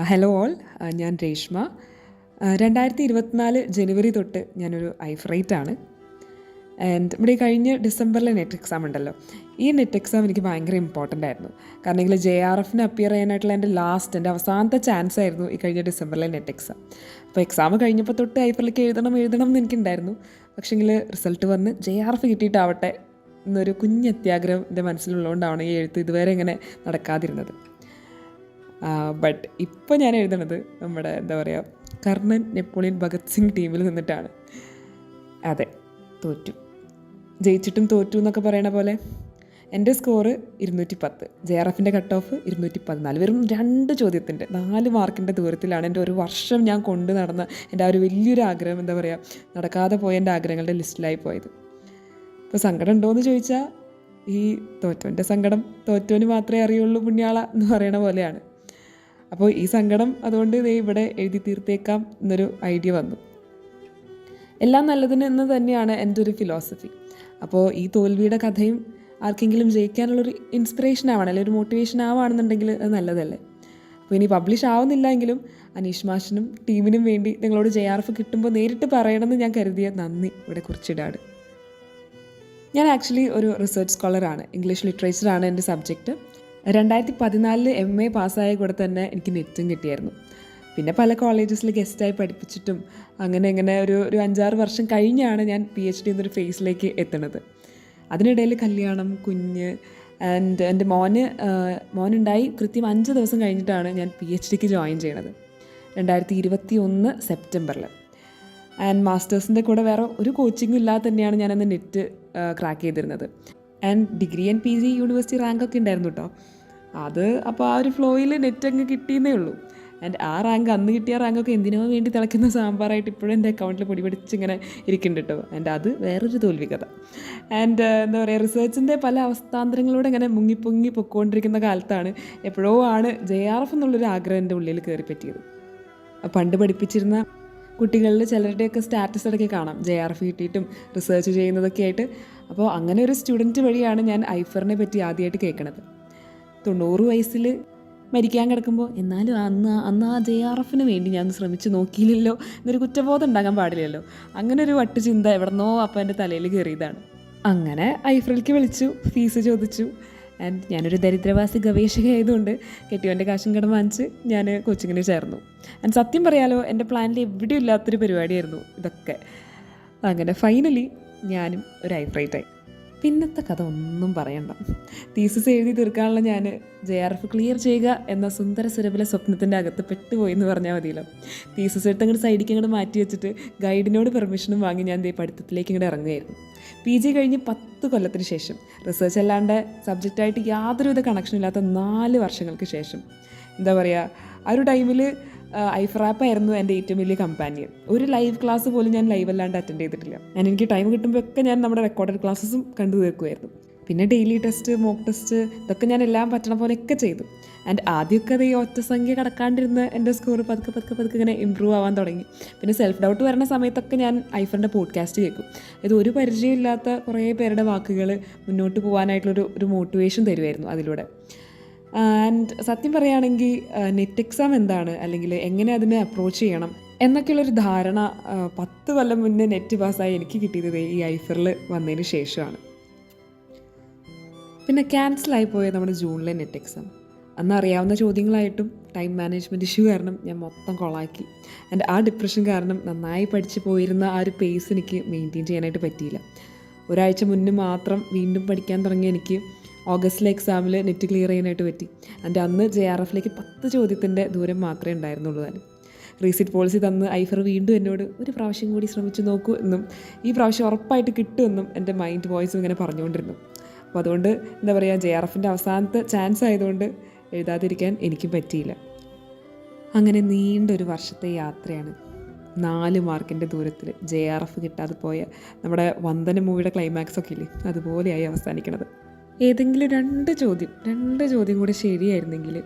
Hello all ഞാൻ രേഷ്മ. രണ്ടായിരത്തി ഇരുപത്തിനാല് ജനുവരി തൊട്ട് ഞാനൊരു ഐഫ്രൈറ്റ് ആണ് ആൻഡ് ഇവിടെ കഴിഞ്ഞ ഡിസംബറിലെ നെറ്റ് എക്സാം ഉണ്ടല്ലോ. ഈ നെറ്റ് എക്സാം എനിക്ക് ഭയങ്കര ഇമ്പോർട്ടന്റ് ആയിരുന്നു. കാരണം എങ്കിൽ ജെ ആർ എഫിന് അപ്പിയർ ചെയ്യാനായിട്ടുള്ള എന്റെ ലാസ്റ്റ് എന്റെ അവസാനത്തെ ചാൻസ് ആയിരുന്നു ഈ കഴിഞ്ഞ ഡിസംബറിലെ നെറ്റ് എക്സാം അപ്പോൾ എക്സാം കഴിഞ്ഞപ്പോൾ തൊട്ട് ഐഫറിലേക്ക് എഴുതണം എഴുതണം എന്ന് എനിക്കുണ്ടായിരുന്നു പക്ഷേങ്കിൽ റിസൾട്ട് വന്ന് ജെ ആർ എഫ് കിട്ടിയിട്ടാവട്ടെ എന്നൊരു കുഞ്ഞ് അത്യാഗ്രഹം എന്റെ മനസ്സിലുള്ളതുകൊണ്ടാണ് ഈ എഴുത്ത് ഇതുവരെ ഇങ്ങനെ നടക്കാതിരുന്നത്. ബട്ട് ഇപ്പോൾ ഞാൻ എഴുതണത് നമ്മുടെ എന്താ പറയുക കർണൻ നെപ്പോളിയൻ ഭഗത് സിംഗ് ടീമിൽ നിന്നിട്ടാണ്. അതെ തോറ്റു. ജയിച്ചിട്ടും തോറ്റു എന്നൊക്കെ പറയണ പോലെ എന്റെ സ്കോറ് ഇരുന്നൂറ്റി പത്ത് ജെ ആർ എഫിന്റെ കട്ട് ഓഫ് ഇരുന്നൂറ്റി പതിനാല് വെറും രണ്ട് ചോദ്യത്തിന്റെ നാല് മാർക്കിന്റെ ദൂരത്തിലാണ് എന്റെ ഒരു വർഷം ഞാൻ കൊണ്ട് നടന്ന എന്റെ ആ ഒരു വലിയൊരു ആഗ്രഹം എന്താ പറയുക നടക്കാതെ പോയ എന്റെ ആഗ്രഹങ്ങളുടെ ലിസ്റ്റിലായി പോയത്. ഇപ്പോൾ സങ്കടം ഉണ്ടോ എന്ന് ചോദിച്ചാൽ ഈ തോറ്റോന്റെ സങ്കടം തോറ്റോന് മാത്രമേ അറിയുള്ളൂ പുണ്യാള എന്ന് പറയണ പോലെയാണ്. അപ്പോൾ ഈ സങ്കടം അതുകൊണ്ട് ദേ ഇവിടെ എഴുതി തീർത്തേക്കാം എന്നൊരു ഐഡിയ വന്നു. എല്ലാം നല്ലതിന് എന്ന് തന്നെയാണ് എന്റെ ഒരു ഫിലോസഫി അപ്പോൾ ഈ തോൽവിയുടെ കഥയും ആർക്കെങ്കിലും ജയിക്കാനുള്ളൊരു ഇൻസ്പിറേഷൻ ആവണം അല്ലെങ്കിൽ ഒരു മോട്ടിവേഷൻ ആവുകയാണെന്നുണ്ടെങ്കിൽ അത് നല്ലതല്ലേ? അപ്പോൾ ഇനി പബ്ലിഷ് ആവുന്നില്ല എങ്കിലും അനീഷ് മാഷിനും ടീമിനും വേണ്ടി നിങ്ങളോട് ജെ ആർ എഫ് കിട്ടുമ്പോൾ നേരിട്ട് പറയണമെന്ന് ഞാൻ കരുതിയ നന്ദി ഇവിടെ കുറിച്ചിടാണ് ഞാൻ ആക്ച്വലി ഒരു റിസർച്ച് സ്കോളറാണ് ഇംഗ്ലീഷ് ലിറ്ററേച്ചറാണ് എന്റെ സബ്ജക്റ്റ് രണ്ടായിരത്തി പതിനാലിൽ എം എ പാസ്സായ കൂടെ തന്നെ എനിക്ക് നെറ്റും കിട്ടിയായിരുന്നു. പിന്നെ പല കോളേജസിൽ ഗസ്റ്റായി പഠിപ്പിച്ചിട്ടും അങ്ങനെ അങ്ങനെ ഒരു ഒരു അഞ്ചാറ് വർഷം കഴിഞ്ഞാണ് ഞാൻ പി എച്ച് ഡി എന്നൊരു ഫേസിലേക്ക് എത്തുന്നത്. അതിനിടയിൽ കല്യാണം കുഞ്ഞ് ആൻഡ് എന്റെ മോന് മോനുണ്ടായി. കൃത്യം അഞ്ച് ദിവസം കഴിഞ്ഞിട്ടാണ് ഞാൻ പി എച്ച് ഡിക്ക് ജോയിൻ ചെയ്യണത്. രണ്ടായിരത്തി ഇരുപത്തി ഒന്ന് സെപ്റ്റംബറിൽ ആൻഡ് മാസ്റ്റേഴ്സിന്റെ കൂടെ വേറെ ഒരു കോച്ചിങ്ങും ഇല്ലാതെ തന്നെയാണ് ഞാനന്ന് നെറ്റ് ക്രാക്ക് ചെയ്തിരുന്നത്. And degree and P G university റാങ്കൊക്കെ ഉണ്ടായിരുന്നു കേട്ടോ അത് അപ്പോൾ ആ ഒരു ഫ്ലോയിൽ നെറ്റ് അങ്ങ് കിട്ടിയെന്നേ ഉള്ളൂ. ആൻഡ് ആ റാങ്ക് അന്ന് കിട്ടിയ റാങ്കൊക്കെ എന്തിനോ വേണ്ടി തിളയ്ക്കുന്ന സാമ്പാറായിട്ട് ഇപ്പോഴും എന്റെ അക്കൗണ്ടിൽ പൊടി പിടിച്ചിങ്ങനെ ഇരിക്കുന്നുണ്ട് കേട്ടോ ആൻഡ് അത് വേറൊരു തോൽവി കഥ ആൻഡ് എന്താ പറയുക റിസർച്ചിന്റെ പല അവസ്ഥാന്തരങ്ങളോടെ ഇങ്ങനെ മുങ്ങി പൊങ്ങി പൊക്കോണ്ടിരിക്കുന്ന കാലത്താണ് എപ്പോഴോ ആണ് ജെ ആർ എഫ് എന്നുള്ളൊരു ആഗ്രഹം എന്റെ ഉള്ളിൽ കയറി പറ്റിയത്. പണ്ട് പഠിപ്പിച്ചിരുന്ന കുട്ടികളിൽ ചിലരുടെയൊക്കെ സ്റ്റാറ്റസ് ഇടയ്ക്ക് കാണാം. ജെ ആർ എഫ് കിട്ടിയിട്ടും റിസർച്ച് ചെയ്യുന്നതൊക്കെ ആയിട്ട്. അപ്പോൾ അങ്ങനെ ഒരു സ്റ്റുഡന്റ് വഴിയാണ് ഞാൻ ഐഫറിനെ പറ്റി ആദ്യമായിട്ട് കേൾക്കണത്. തൊണ്ണൂറ് വയസ്സിൽ മരിക്കാൻ കിടക്കുമ്പോൾ എന്നാലും അന്ന് അന്ന് ആ ജെ ആർ എഫിന് വേണ്ടി ഞാൻ ശ്രമിച്ചു നോക്കിയില്ലല്ലോ എന്നൊരു കുറ്റബോധം ഉണ്ടാകാൻ പാടില്ലല്ലോ. അങ്ങനെ ഒരു വട്ട് ചിന്ത എവിടെന്നോ അപ്പം എന്റെ തലയിൽ കയറിയതാണ്. അങ്ങനെ ഐഫറിലേക്ക് വിളിച്ചു ഫീസ് ചോദിച്ചു. ആൻഡ് ഞാനൊരു ദരിദ്രവാസി ഗവേഷക ആയതുകൊണ്ട് കെട്ടിയോന്റെ കാശും കടം വാങ്ങിച്ച് ഞാൻ കോച്ചിങ്ങിന് ചേർന്നു. ആൻഡ് സത്യം പറയാലോ എന്റെ പ്ലാനിൽ എവിടെയും ഇല്ലാത്തൊരു പരിപാടിയായിരുന്നു ഇതൊക്കെ. അങ്ങനെ ഫൈനലി ഞാനും ഒരു ഐഫ്രൈറ്റായി പിന്നത്തെ കഥ ഒന്നും പറയണ്ട. തീസിസ് എഴുതി തീർക്കാനുള്ള ഞാൻ ജെ ആർ എഫ് ക്ലിയർ ചെയ്യുക എന്ന സുന്ദര സുരഭില സ്വപ്നത്തിന്റെ അകത്ത് പെട്ടുപോയി എന്ന് പറഞ്ഞാൽ മതിയല്ലോ. തീസിസ് എടുത്ത് അങ്ങോട്ട് സൈഡിലേക്ക് അങ്ങോട്ട് മാറ്റി വെച്ചിട്ട് ഗൈഡിനോട് പെർമിഷനും വാങ്ങി ഞാൻ ദേ പഠിത്തത്തിലേക്ക് ഇങ്ങോട്ട് ഇറങ്ങുകയായിരുന്നു പി ജി കഴിഞ്ഞ് പത്ത് കൊല്ലത്തിന് ശേഷം റിസർച്ച് അല്ലാണ്ട് സബ്ജക്റ്റായിട്ട് യാതൊരുവിധ കണക്ഷനില്ലാത്ത നാല് വർഷങ്ങൾക്ക് ശേഷം എന്താ പറയുക ആ ഒരു ടൈമിൽ ഐഫ്രാപ്പ് ആയിരുന്നു എന്റെ ഏറ്റവും വലിയ കമ്പാനിയൻ ഒരു ലൈവ് ക്ലാസ് പോലും ഞാൻ ലൈവ് അല്ലാണ്ട് അറ്റൻഡ് ചെയ്തിട്ടില്ല. ഞാൻ എനിക്ക് ടൈം കിട്ടുമ്പോഴൊക്കെ ഞാൻ നമ്മുടെ റെക്കോർഡഡ് ക്ലാസ്സസും കണ്ടു തീർക്കുമായിരുന്നു. പിന്നെ ഡെയിലി ടെസ്റ്റ് മോക്ക് ടെസ്റ്റ് ഇതൊക്കെ ഞാൻ എല്ലാം പറ്റണ പോലെയൊക്കെ ചെയ്തു. ആൻഡ് ആദ്യമൊക്കെ അത് ഈ ഒറ്റ സംഖ്യ കടക്കാണ്ടിരുന്ന എന്റെ സ്കോർ പതുക്കെ പതുക്കെ പതുക്കെ ഇങ്ങനെ ഇമ്പ്രൂവ് ആവാൻ തുടങ്ങി. പിന്നെ സെൽഫ് ഡൗട്ട് വരുന്ന സമയത്തൊക്കെ ഞാൻ ഐഫറിന്റെ പോഡ്കാസ്റ്റ് കേൾക്കും. ഇത് ഒരു പരിചയമില്ലാത്ത കുറേ പേരുടെ വാക്കുകൾ മുന്നോട്ട് പോകാനായിട്ടുള്ളൊരു ഒരു മോട്ടിവേഷൻ തരുമായിരുന്നു അതിലൂടെ. ആൻഡ് സത്യം പറയുകയാണെങ്കിൽ നെറ്റ് എക്സാം എന്താണ്? അല്ലെങ്കിൽ എങ്ങനെ അതിനെ അപ്രോച്ച് ചെയ്യണം? എന്നൊക്കെയുള്ളൊരു ധാരണ ആ, പത്ത് കൊല്ലം മുന്നേ നെറ്റ് പാസ്സായി എനിക്ക് കിട്ടിയത് ഈ ഐഫറിൽ വന്നതിന് ശേഷമാണ്. പിന്നെ ക്യാൻസലായി പോയ നമ്മുടെ ജൂണിലെ നെറ്റ് എക്സാം അന്ന് അറിയാവുന്ന ചോദ്യങ്ങളായിട്ടും ടൈം മാനേജ്മെന്റ് ഇഷ്യൂ കാരണം ഞാൻ മൊത്തം കൊളാക്കി. ആൻഡ് ആ ഡിപ്രഷൻ കാരണം നന്നായി പഠിച്ചു പോയിരുന്ന ആ ഒരു പേസ് എനിക്ക് മെയിന്റെയിൻ ചെയ്യാനായിട്ട് പറ്റിയില്ല. ഒരാഴ്ച മുന്നേ മാത്രം വീണ്ടും പഠിക്കാൻ തുടങ്ങിയ എനിക്ക് ഓഗസ്റ്റിലെ എക്സാമിൽ നെറ്റ് ക്ലിയർ ചെയ്യാനായിട്ട് പറ്റി. എന്റെ അന്ന് ജെ ആർ എഫിലേക്ക് പത്ത് ചോദ്യത്തിന്റെ ദൂരം മാത്രമേ ഉണ്ടായിരുന്നുള്ളൂ താൻ. റീസീറ്റ് പോളിസി തന്ന് ഐഫർ വീണ്ടും എന്നോട് ഒരു പ്രാവശ്യം കൂടി ശ്രമിച്ചു നോക്കൂ എന്നും ഈ പ്രാവശ്യം ഉറപ്പായിട്ട് കിട്ടുമെന്നും എന്റെ മൈൻഡ് വോയിസും ഇങ്ങനെ പറഞ്ഞുകൊണ്ടിരുന്നു. അപ്പോൾ അതുകൊണ്ട് എന്താ പറയുക ജെ ആർ എഫിന്റെ അവസാനത്തെ ചാൻസ് ആയതുകൊണ്ട് എഴുതാതിരിക്കാൻ എനിക്കും പറ്റിയില്ല. അങ്ങനെ നീണ്ടൊരു വർഷത്തെ യാത്രയാണ് നാല് മാർക്കിന്റെ ദൂരത്തിൽ ജെ ആർ എഫ് കിട്ടാതെ പോയ നമ്മുടെ വന്ദന മൂവിയുടെ ക്ലൈമാക്സ് ഒക്കെ ഇല്ലേ അതുപോലെയായി അവസാനിക്കണത്. ഏതെങ്കിലും രണ്ട് ചോദ്യം രണ്ട് ചോദ്യം കൂടെ ശരിയായിരുന്നെങ്കിൽ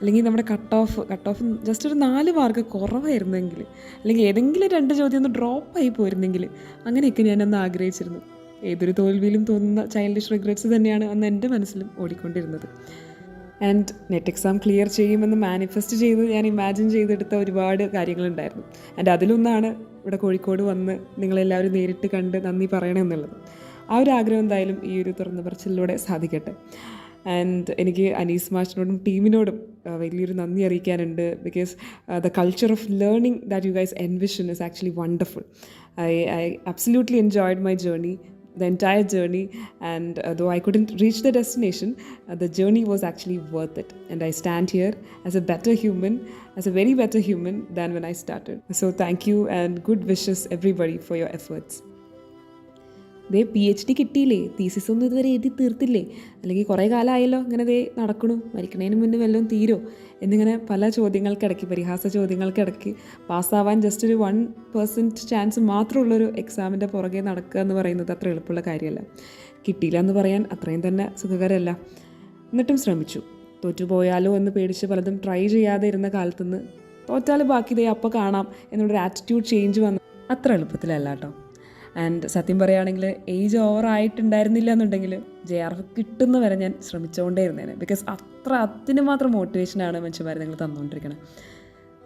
അല്ലെങ്കിൽ നമ്മുടെ cut off cut off just ഒരു നാല് മാർക്ക് കുറവായിരുന്നെങ്കിൽ അല്ലെങ്കിൽ ഏതെങ്കിലും രണ്ട് ചോദ്യം ഒന്ന് ഡ്രോപ്പ് ആയി പോയിരുന്നെങ്കിൽ അങ്ങനെയൊക്കെ ഞാനന്ന് ആഗ്രഹിച്ചിരുന്നു. ഏതൊരു തോൽവിയിലും തോന്നുന്ന ചൈൽഡിഷ് റിഗ്രറ്റ്സ് തന്നെയാണ് അന്ന് എന്റെ മനസ്സിലും ഓടിക്കൊണ്ടിരുന്നത്. ആൻഡ് നെറ്റ് എക്സാം ക്ലിയർ ചെയ്യുമെന്ന് മാനിഫെസ്റ്റ് ചെയ്ത് ഞാൻ ഇമാജിൻ ചെയ്തെടുത്ത ഒരുപാട് കാര്യങ്ങളുണ്ടായിരുന്നു. ആൻഡ് അതിലൊന്നാണ് ഇവിടെ കോഴിക്കോട് വന്ന് നിങ്ങളെല്ലാവരും നേരിട്ട് കണ്ട് നന്ദി പറയണമെന്നുള്ളത് ആ ഒരു ആഗ്രഹം എന്തായാലും ഈ ഒരു തുറന്ന പറച്ചിലൂടെ സാധിക്കട്ടെ ആൻഡ് എനിക്ക് അനീസ് മാഷിനോടും ടീമിനോടും വലിയൊരു നന്ദി അറിയിക്കാനുണ്ട് because the culture of learning that you guys envision is actually wonderful I I absolutely enjoyed my journey journey and uh, though i couldn't reach the destination uh, the journey was actually worth it and i stand here as a better human as a very better human than when i started so thank you and good wishes everybody for your efforts ദേ P H D കിട്ടിയില്ലേ? Thesis ഒന്നും ഇതുവരെ എഴുതി തീർത്തില്ലേ? അല്ലെങ്കിൽ കുറേ കാലമായല്ലോ ഇങ്ങനെ ദേ നടക്കണു. മരിക്കണേന് മുന്നേ വല്ലതും തീരോ? എന്നിങ്ങനെ പല ചോദ്യങ്ങൾക്കിടയ്ക്ക് പരിഹാസ ചോദ്യങ്ങൾക്കിടയ്ക്ക് പാസ്സാവാൻ ജസ്റ്റ് ഒരു വൺ പെർസെന്റ് ചാൻസ് മാത്രമുള്ളൊരു എക്സാമിന്റെ പുറകെ നടക്കുക എന്ന് പറയുന്നത് അത്ര എളുപ്പമുള്ള കാര്യമല്ല. കിട്ടിയില്ല എന്ന് പറയാൻ അത്രയും തന്നെ സുഖകരമല്ല. എന്നിട്ടും ശ്രമിച്ചു. തോറ്റുപോയാലോ എന്ന് പേടിച്ച് പലതും ട്രൈ ചെയ്യാതെ ഇരുന്ന കാലത്തുനിന്ന് തോറ്റാൽ ബാക്കി ദേ അപ്പോൾ കാണാം. എന്നുള്ളൊരു ആറ്റിറ്റ്യൂഡ് ചേഞ്ച് വന്നു അത്ര എളുപ്പത്തിലല്ല കേട്ടോ. ആൻഡ് സത്യം പറയുകയാണെങ്കിൽ ഏജ് ഓവർ ആയിട്ടുണ്ടായിരുന്നില്ല എന്നുണ്ടെങ്കിൽ ജെ ആർ എഫ് കിട്ടുന്ന വരെ ഞാൻ ശ്രമിച്ചുകൊണ്ടേ ഇരുന്നേനെ ബിക്കോസ് അത്ര അതിന് മാത്രം മോട്ടിവേഷനാണ് മനുഷ്യന്മാർ നിങ്ങൾ തന്നുകൊണ്ടിരിക്കുന്നത്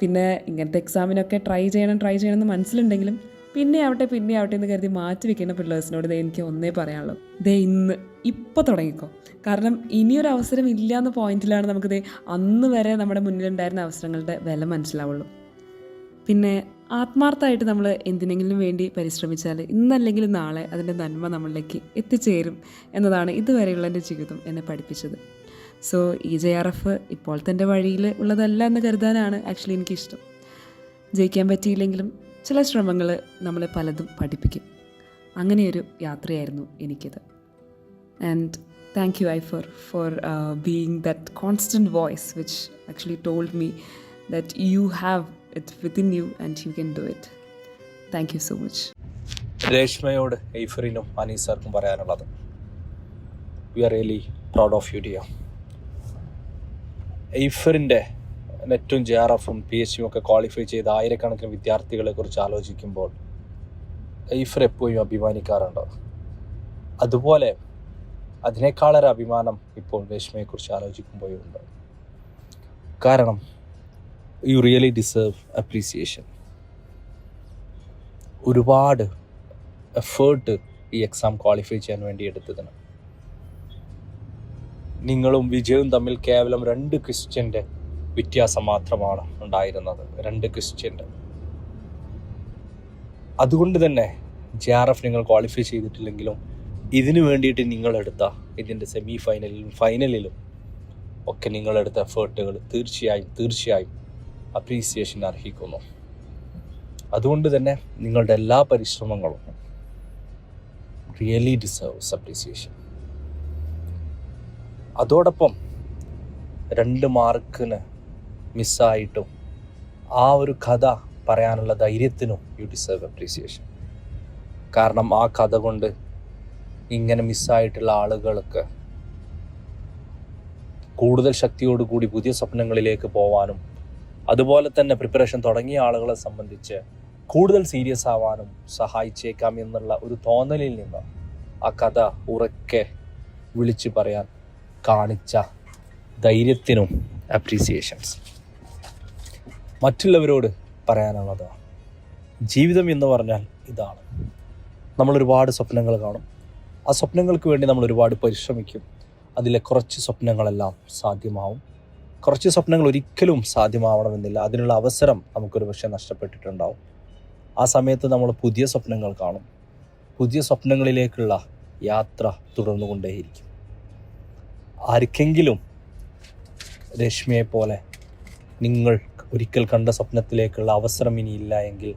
പിന്നെ ഇങ്ങനത്തെ എക്സാമിനൊക്കെ ട്രൈ ചെയ്യണം ട്രൈ ചെയ്യണം എന്ന് മനസ്സിലുണ്ടെങ്കിലും പിന്നെ ആവട്ടെ പിന്നെ ആവട്ടെ എന്ന് കരുതി മാറ്റി വെക്കുന്ന പിള്ളേഴ്സിനോട് ദേ എനിക്ക് ഒന്നേ പറയാനുള്ളൂ. ദേ ഇന്ന് ഇപ്പോൾ തുടങ്ങിക്കോ. കാരണം ഇനിയൊരു അവസരം ഇല്ല എന്ന പോയിന്റിലാണ് നമുക്ക് ദേ അന്ന് വരെ നമ്മുടെ മുന്നിലുണ്ടായിരുന്ന അവസരങ്ങളുടെ വില മനസ്സിലാവുള്ളൂ. പിന്നെ ആത്മാർത്ഥമായിട്ട് നമ്മൾ എന്തിനെങ്കിലും വേണ്ടി പരിശ്രമിച്ചാൽ ഇന്നല്ലെങ്കിൽ നാളെ അതിന്റെ നന്മ നമ്മളിലേക്ക് എത്തിച്ചേരും എന്നതാണ് ഇതുവരെയുള്ള എന്റെ ജീവിതം എന്നെ പഠിപ്പിച്ചത്. സോ ഈ ജെ ആർ എഫ് ഇപ്പോൾ തന്റെ വഴിയിൽ ഉള്ളതല്ല എന്ന് കരുതാനാണ് ആക്ച്വലി എനിക്കിഷ്ടം. ജയിക്കാൻ പറ്റിയില്ലെങ്കിലും ചില ശ്രമങ്ങൾ നമ്മളെ പലതും പഠിപ്പിക്കും. അങ്ങനെയൊരു യാത്രയായിരുന്നു എനിക്കത്. And thank you I for for being that constant voice which actually told me that you have it within you and you can do it thank you so much രേഷ്മയോട് എയ്ഫറിനും അനീസാർക്കും പറയാനുള്ളത്. We are really proud of you dear എയ്ഫറിന്റെ നെറ്റും J R എഫും P H ഡിയും ഒക്കെ qualify ചെയ്ത ആയിരക്കണക്കിന് വിദ്യാർത്ഥികളെ കുറിച്ച് ആലോചിക്കുമ്പോൾ എയ്ഫർ എപ്പോഴും അഭിമാനിക്കാറുണ്ട്. അതുപോലെ അതിനേക്കാളൊരു അഭിമാനം ഇപ്പോൾ രേഷ്മയെക്കുറിച്ച് ആലോചിക്കുമ്പോഴുണ്ട് കാരണം യു റിയലി ഡിസേർവ് അപ്രീസിയേഷൻ ഒരുപാട് എഫേർട്ട് ഈ എക്സാം ക്വാളിഫൈ ചെയ്യാൻ വേണ്ടി എടുത്തതിന് നിങ്ങളും വിജയവും തമ്മിൽ കേവലം രണ്ട് ക്വസ്റ്റ്യന്റെ വ്യത്യാസം മാത്രമാണ് ഉണ്ടായിരുന്നത്. രണ്ട് ക്വസ്റ്റ്യന്റെ അതുകൊണ്ട് തന്നെ ജെ ആർ എഫ് നിങ്ങൾ ക്വാളിഫൈ ചെയ്തിട്ടില്ലെങ്കിലും ഇതിനു വേണ്ടിയിട്ട് നിങ്ങളെടുത്ത ഇതിന്റെ സെമി ഫൈനലിലും ഫൈനലിലും ഒക്കെ നിങ്ങളെടുത്ത എഫേർട്ടുകൾ തീർച്ചയായും തീർച്ചയായും അപ്രീസിയേഷൻ അർഹിക്കുന്നു. അതുകൊണ്ട് തന്നെ നിങ്ങളുടെ എല്ലാ പരിശ്രമങ്ങളും റിയലി ഡിസേർവ്സ് അപ്രീസിയേഷൻ അതോടൊപ്പം രണ്ട് മാർക്കിന് മിസ്സായിട്ടും ആ ഒരു കഥ പറയാനുള്ള ധൈര്യത്തിനും യു ഡിസേർവ് അപ്രീസിയേഷൻ കാരണം ആ കഥ കൊണ്ട് ഇങ്ങനെ മിസ്സായിട്ടുള്ള ആളുകൾക്ക് കൂടുതൽ ശക്തിയോടുകൂടി പുതിയ സ്വപ്നങ്ങളിലേക്ക് പോവാനും അതുപോലെ തന്നെ പ്രിപ്പറേഷൻ തുടങ്ങിയ ആളുകളെ സംബന്ധിച്ച് കൂടുതൽ സീരിയസ് ആവാനും സഹായിച്ചേക്കാം എന്നുള്ള ഒരു തോന്നലിൽ നിന്ന് ആ കഥ ഉറക്കെ വിളിച്ചു പറയാൻ കാണിച്ച ധൈര്യത്തിനും അപ്രീസിയേഷൻസ് മറ്റുള്ളവരോട് പറയാനുള്ളത് ജീവിതം എന്ന് പറഞ്ഞാൽ ഇതാണ്. നമ്മൾ ഒരുപാട് സ്വപ്നങ്ങൾ കാണും. ആ സ്വപ്നങ്ങൾക്ക് വേണ്ടി നമ്മൾ ഒരുപാട് പരിശ്രമിക്കും. അതിലെ കുറച്ച് സ്വപ്നങ്ങളെല്ലാം സാധ്യമാവും. കുറച്ച് സ്വപ്നങ്ങൾ ഒരിക്കലും സാധ്യമാവണമെന്നില്ല. അതിനുള്ള അവസരം നമുക്കൊരു പക്ഷേ നഷ്ടപ്പെട്ടിട്ടുണ്ടാവും. ആ സമയത്ത് നമ്മൾ പുതിയ സ്വപ്നങ്ങൾ കാണും. പുതിയ സ്വപ്നങ്ങളിലേക്കുള്ള യാത്ര തുടർന്നുകൊണ്ടേയിരിക്കും. ആർക്കെങ്കിലും രശ്മിയെ പോലെ നിങ്ങൾ ഒരിക്കൽ കണ്ട സ്വപ്നത്തിലേക്കുള്ള അവസരം ഇനിയില്ല എങ്കിൽ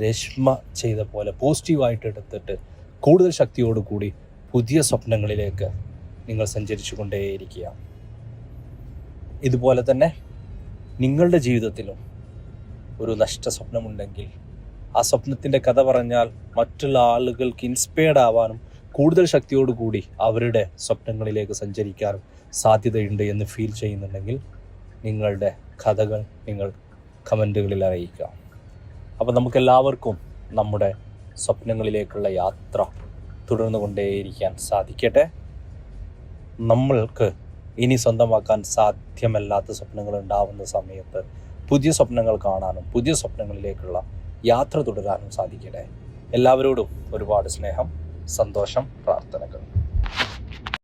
രശ്മ ചെയ്ത പോലെ പോസിറ്റീവായിട്ട് എടുത്തിട്ട് കൂടുതൽ ശക്തിയോടുകൂടി പുതിയ സ്വപ്നങ്ങളിലേക്ക് നിങ്ങൾ സഞ്ചരിച്ചു കൊണ്ടേയിരിക്കുക ഇതുപോലെ തന്നെ നിങ്ങളുടെ ജീവിതത്തിലും ഒരു നഷ്ട സ്വപ്നമുണ്ടെങ്കിൽ ആ സ്വപ്നത്തിന്റെ കഥ പറഞ്ഞാൽ മറ്റുള്ള ആളുകൾക്ക് ഇൻസ്പയർഡ് ആവാനും കൂടുതൽ ശക്തിയോടുകൂടി അവരുടെ സ്വപ്നങ്ങളിലേക്ക് സഞ്ചരിക്കാനും സാധ്യതയുണ്ട് എന്ന് ഫീൽ ചെയ്യുന്നുണ്ടെങ്കിൽ നിങ്ങളുടെ കഥകൾ നിങ്ങൾ കമന്റുകളിൽ അറിയിക്കുക. അപ്പോൾ നമുക്കെല്ലാവർക്കും നമ്മുടെ സ്വപ്നങ്ങളിലേക്കുള്ള യാത്ര തുടർന്നു കൊണ്ടേയിരിക്കാൻ സാധിക്കട്ടെ. നമ്മൾക്ക് ഇനി സ്വന്തമാക്കാൻ സാധ്യമല്ലാത്ത സ്വപ്നങ്ങൾ ഉണ്ടാവുന്ന സമയത്ത് പുതിയ സ്വപ്നങ്ങൾ കാണാനും പുതിയ സ്വപ്നങ്ങളിലേക്കുള്ള യാത്ര തുടരാനും സാധിക്കട്ടെ. എല്ലാവരോടും ഒരുപാട് സ്നേഹം സന്തോഷം പ്രാർത്ഥനകൾ.